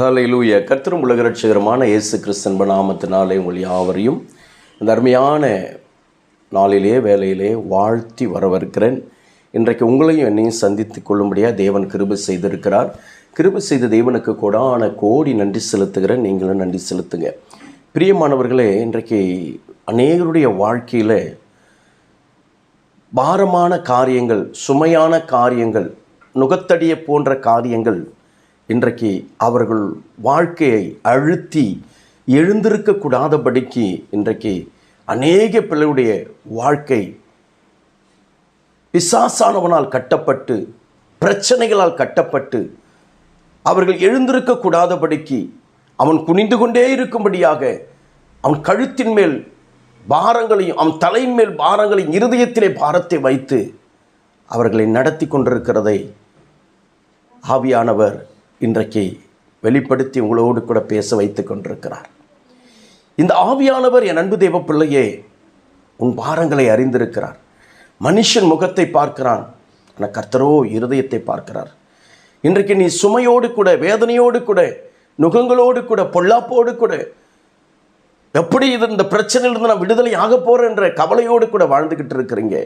ஹalleluya. கர்த்தரும் உலகரட்சகரமான இயேசு கிறிஸ்தன் நாமத்தினாலே உங்கள் யாவரையும் இந்த அருமையான நாளிலே வேலையிலே வாழ்த்தி வரவிருக்கிறேன் இன்றைக்கு உங்களையும் என்னையும் சந்தித்து கொள்ளும்படியாக தேவன் கிருபு செய்திருக்கிறார். கிருபு செய்த தேவனுக்கு கூடான கோடி நன்றி செலுத்துகிறேன். நீங்களும் நன்றி செலுத்துங்க. பிரியமானவர்களே இன்றைக்கு அநேகருடைய வாழ்க்கையில் பாரமான காரியங்கள் சுமையான காரியங்கள் நுகத்தடிய போன்ற காரியங்கள் இன்றைக்கு அவர்கள் வாழ்க்கையை அழுத்தி எழுந்திருக்கக்கூடாதபடிக்கு இன்றைக்கு அநேக பிள்ளையுடைய வாழ்க்கை பிசாசானவனால் கட்டப்பட்டு பிரச்சனைகளால் கட்டப்பட்டு அவர்கள் எழுந்திருக்கக்கூடாதபடிக்கு அவன் குனிந்து கொண்டே இருக்கும்படியாக அவன் கழுத்தின் மேல் பாரங்களையும் அவன் தலையின் மேல் பாரங்களையும் இருதயத்திலே பாரத்தை வைத்து அவர்களை நடத்தி கொண்டிருக்கிறதை ஆவியானவர் இன்றைக்கு வெளிப்படுத்தி உங்களோடு கூட பேச வைத்து கொண்டிருக்கிறார். இந்த ஆவியானவர் என் அன்பு தேவ பிள்ளையே உன் பாரங்களை அறிந்திருக்கிறார். மனுஷன் முகத்தை பார்க்கிறான் ஆனால் கர்த்தரோ இருதயத்தை பார்க்கிறார். இன்றைக்கு நீ சுமையோடு கூட வேதனையோடு கூட நுகங்களோடு கூட பொல்லாப்போடு கூட எப்படி இது இந்த பிரச்சனையிலிருந்து நான் விடுதலை ஆக போகிறேன்ற கவலையோடு கூட வாழ்ந்துக்கிட்டு இருக்கிறீங்க.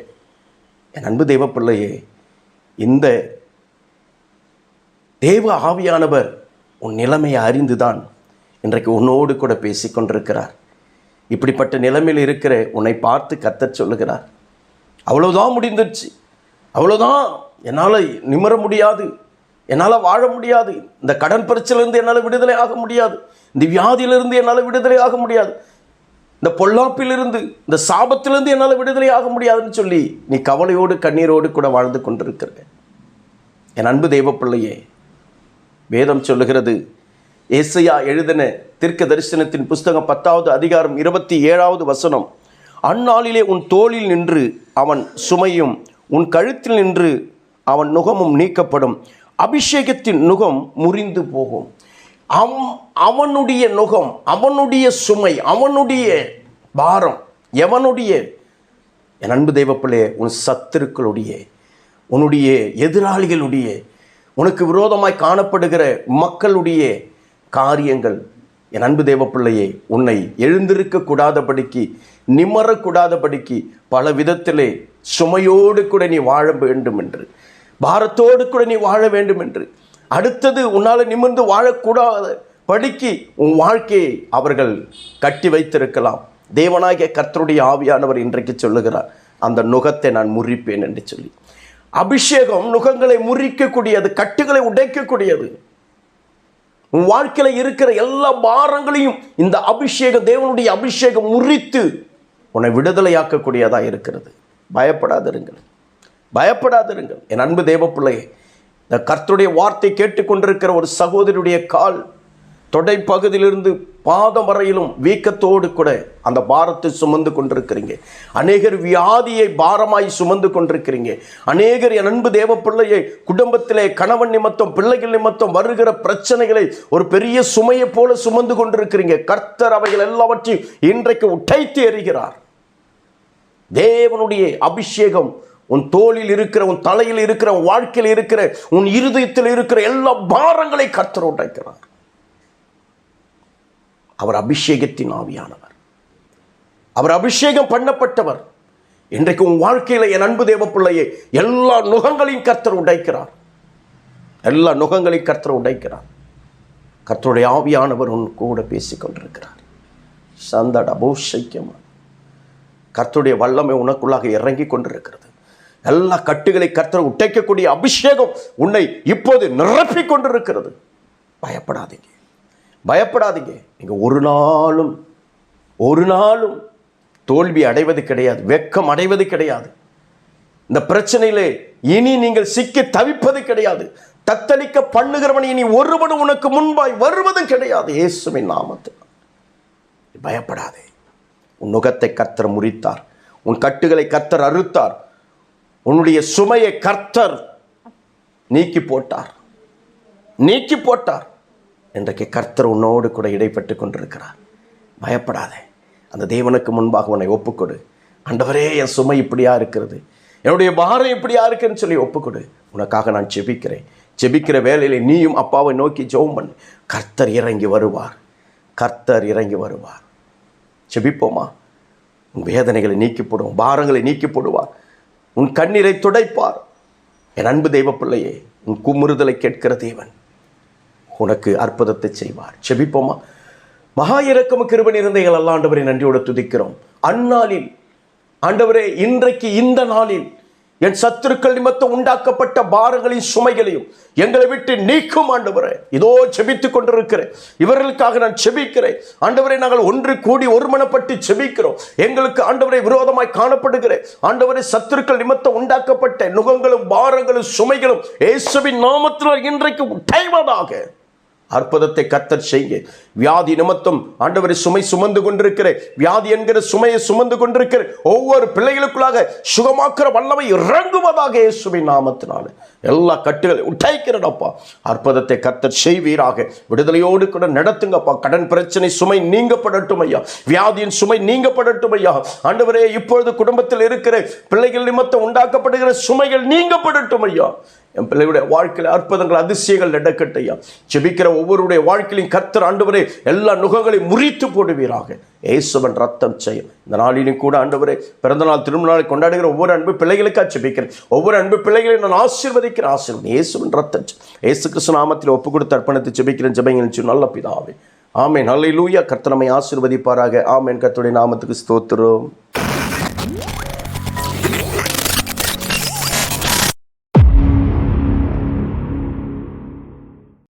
என் அன்பு தேவ பிள்ளையே இந்த தேவ ஆவியானவர் உன் நிலைமையை அறிந்துதான் இன்றைக்கு உன்னோடு கூட பேசி கொண்டிருக்கிறார் இப்படிப்பட்ட நிலைமையில் இருக்கிற உன்னை பார்த்து கத்தச் சொல்லுகிறார். அவ்வளோதான் முடிந்துருச்சு. அவ்வளோதான் என்னால் நிமிர முடியாது. என்னால் வாழ முடியாது. இந்த கடன் பிரச்சனையிலிருந்து என்னால் விடுதலை ஆக முடியாது. இந்த வியாதியிலிருந்து என்னால் விடுதலை ஆக முடியாது. இந்த பொல்லாப்பிலிருந்து இந்த சாபத்திலிருந்து என்னால் விடுதலை ஆக முடியாதுன்னு சொல்லி நீ கவலையோடு கண்ணீரோடு கூட வாழ்ந்து கொண்டிருக்கிற என் அன்பு தெய்வ பிள்ளையே வேதம் சொல்லுகிறது. ஏசையா எழுதின தீர்க்க தரிசனத்தின் புஸ்தகம் பத்தாவது அதிகாரம் இருபத்தி ஏழாவது வசனம். அந்நாளிலே உன் தோளில் நின்று அவன் சுமையும் உன் கழுத்தில் நின்று அவன் நுகமும் நீக்கப்படும். அபிஷேகத்தின் நுகம் முறிந்து போகும். அவ் அவனுடைய நுகம் அவனுடைய சுமை அவனுடைய பாரம் எவனுடைய? என் அன்பு தெய்வப்பிள்ளையே உன் சத்துருக்களுடைய உன்னுடைய எதிராளிகளுடைய உனக்கு விரோதமாய் காணப்படுகிற மக்களுடைய காரியங்கள் என் அன்பு தேவப்பிள்ளையே உன்னை எழுந்திருக்க கூடாதபடிக்கு நிமரக்கூடாதபடிக்கு பல விதத்திலே சுமையோடு கூட நீ வாழ வேண்டும் என்று பாரத்தோடு கூட நீ வாழ வேண்டும் என்று அடுத்தது உன்னால் நிமிர்ந்து வாழக்கூடாத படிக்கு உன் வாழ்க்கையை அவர்கள் கட்டி வைத்திருக்கலாம். தேவனாகிய கர்த்தருடைய ஆவியானவர் இன்றைக்கு சொல்லுகிறார் அந்த நுகத்தை நான் முறிப்பேன் என்று சொல்லி. அபிஷேகம் நுகங்களை முறிக்கக்கூடியது கட்டுகளை உடைக்கக்கூடியது. உன் வாழ்க்கையில் இருக்கிற எல்லா பாரங்களையும் இந்த அபிஷேகம் தேவனுடைய அபிஷேகம் முறித்து உன்னை விடுதலையாக்கக்கூடியதாக இருக்கிறது. பயப்படாதிருங்கள். பயப்படாதிருங்கள். என் அன்பு தேவ பிள்ளையே இந்த கர்த்தருடைய வார்த்தை கேட்டுக்கொண்டிருக்கிற ஒரு சகோதரியுடைய கால் தொடை பகுதியிலிருந்து பாதம் வரையிலும் வீக்கத்தோடு கூட அந்த பாரத்தை சுமந்து கொண்டிருக்கிறீங்க. அநேகர் வியாதியை பாரமாய் சுமந்து கொண்டிருக்கிறீங்க. அநேகர் என் அன்பு தேவ பிள்ளையை குடும்பத்திலே கணவன் நிமித்தம் பிள்ளைகள் நிமித்தம் வருகிற பிரச்சனைகளை ஒரு பெரிய சுமையை போல சுமந்து கொண்டிருக்கிறீங்க. கர்த்தர் அவைகள் எல்லாவற்றையும் இன்றைக்கு உடைத்து எறிகிறார். தேவனுடைய அபிஷேகம் உன் தோளில் இருக்கிற உன் தலையில் இருக்கிற உன் வாழ்க்கையில் இருக்கிற உன் இருதயத்தில் இருக்கிற எல்லா பாரங்களை கர்த்தர் உடைக்கிறார். அவர் அபிஷேகத்தின் ஆவியானவர். அவர் அபிஷேகம் பண்ணப்பட்டவர். இன்றைக்கு உன் வாழ்க்கையில் என் அன்பு தேவ பிள்ளையே எல்லா நுகங்களையும் கர்த்தர் உடைக்கிறார். எல்லா நுகங்களையும் கர்த்தர் உடைக்கிறார். கர்த்தருடைய ஆவியானவர் உன் கூட பேசிக் கொண்டிருக்கிறார். சந்தட அபோஷைக்கியமா கர்த்தருடைய வல்லமை உனக்குள்ளாக இறங்கி கொண்டிருக்கிறது. எல்லா கட்டுகளை கர்த்தர் உடைக்கக்கூடிய அபிஷேகம் உன்னை இப்போது நிரப்பிக் கொண்டிருக்கிறது. பயப்படாதீங்க. பயப்படாதீங்க. நீங்கள் ஒரு நாளும் ஒரு நாளும் தோல்வி அடைவது கிடையாது வெக்கம் அடைவது கிடையாது. இந்த பிரச்சனையிலே இனி நீங்கள் சிக்கி தவிப்பது கிடையாது. தத்தளிக்க பண்ணுகிறவன் இனி ஒருவனும் உனக்கு முன்பாய் வருவதும் கிடையாது. இயேசுவின் நாமத்தில். பயப்படாதே. உன் நுகத்தை கர்த்தர் முறித்தார். உன் கட்டுகளை கர்த்தர் அறுத்தார். உன்னுடைய சுமையை கர்த்தர் நீக்கி போட்டார். நீக்கி போட்டார். இன்றைக்கு கர்த்தர் உன்னோடு கூட இடைப்பட்டு கொண்டிருக்கிறார். பயப்படாதே. அந்த தேவனுக்கு முன்பாக உன்னை ஒப்புக்கொடு. ஆண்டவரே என் சுமை இப்படியா இருக்கிறது? என்னுடைய பாரம் இப்படியா இருக்குன்னு சொல்லி ஒப்புக்கொடு. உனக்காக நான் ஜெபிக்கிறேன். ஜெபிக்கிற வேலையில நீயும் அப்பாவை நோக்கி ஜெபம் பண்ணு. கர்த்தர் இறங்கி வருவார். கர்த்தர் இறங்கி வருவார். செபிப்போமா உன் வேதனைகளை நீக்கி போடுவோம் பாரங்களை நீக்கி போடுவார் உன் கண்ணீரை துடைப்பார். என் அன்பு தெய்வ பிள்ளையே உன் குமுறுதலை கேட்கிற தேவன். உனக்கு அற்புதத்தை செய்வார். செபிப்போமா? மகா இறக்கம் கிருபன் இருந்தைகள் அல்ல ஆண்டவரை நன்றியோடு துதிக்கிறோம். அந்நாளில் ஆண்டவரே இன்றைக்கு இந்த நாளில் என் சத்துருக்கள் நிமித்தம் உண்டாக்கப்பட்ட பாரங்களின் சுமைகளையும் எங்களை விட்டு நீக்கும் ஆண்டவரே இதோ செபித்துக் கொண்டிருக்கிறேன். இவர்களுக்காக நான் செபிக்கிறேன். ஆண்டவரை நாங்கள் ஒன்று கூடி ஒருமனப்பட்டு செபிக்கிறோம். எங்களுக்கு ஆண்டவரை விரோதமாய் காணப்படுகிறேன். ஆண்டவரை சத்துருக்கள் நிமித்தம் உண்டாக்கப்பட்ட நுகங்களும் பாரங்களும் சுமைகளும் இயேசுவின் நாமத்தில் இன்றைக்கு உடைவதாக அற்புதத்தை கத்தர் செய்ய. வியாதி நிமித்தம் ஆண்டவரை சுமை சுமந்து கொண்டிருக்கிற வியாதி என்கிற சுமையை சுமந்து கொண்டிருக்கிற ஒவ்வொரு பிள்ளைகளுக்குள்ளாக சுகமாக்குற வல்லமை இறங்குவதாக இயேசுவின் நாமத்தினால. எல்லா கட்டுகளை உட்டைக்கிறடப்பா அற்புதத்தை கத்தர் செய்வீராக. விடுதலையோடு கூட நடத்துங்கப்பா. கடன் பிரச்சனை சுமை நீங்கப்படட்டும் ஐயா. வியாதியின் சுமை நீங்கப்படட்டும் ஐயா. ஆண்டவரே இப்பொழுது குடும்பத்தில் இருக்கிற பிள்ளைகள் நிமித்தம் உண்டாக்கப்படுகிற சுமைகள் நீங்கப்படட்டும் ஐயா. என் பிள்ளையுடைய வாழ்க்கையில் அற்புதங்கள் அதிசயங்கள் நடக்கட்டையா செபிக்கிற ஜெபிக்கிற ஒவ்வொருடைய வாழ்க்கையிலும் கர்த்தர் ஆண்டவரே எல்லா நுகங்களையும் முறித்து போடுவீராக. ஏசுவன் ரத்தம் செய்யும் இந்த நாளிலும் கூட ஆண்டவரே பிறந்தநாள் திருமணநாளை கொண்டாடுகிற ஒவ்வொரு அன்பு பிள்ளைகளுக்காக ஜெபிக்கிறேன். ஒவ்வொரு அன்பு பிள்ளைகளையும் நான் ஆசீர்வதிக்கிற ஆசீர்வன் ஏசுவன் ரத்தம் ஏசு கிருஷ்ண நாமத்தில் ஒப்பு கொடுத்து அர்ப்பணத்தை ஜெபிக்கிறேன் ஜெபங்கள் நல்ல பிதாவே. ஆமேன். நல்ல லூயா கர்த்தனமை ஆசீர்வதிப்பாராக. ஆமேன். கர்த்தருடைய நாமத்துக்கு ஸ்தோத்திரம்.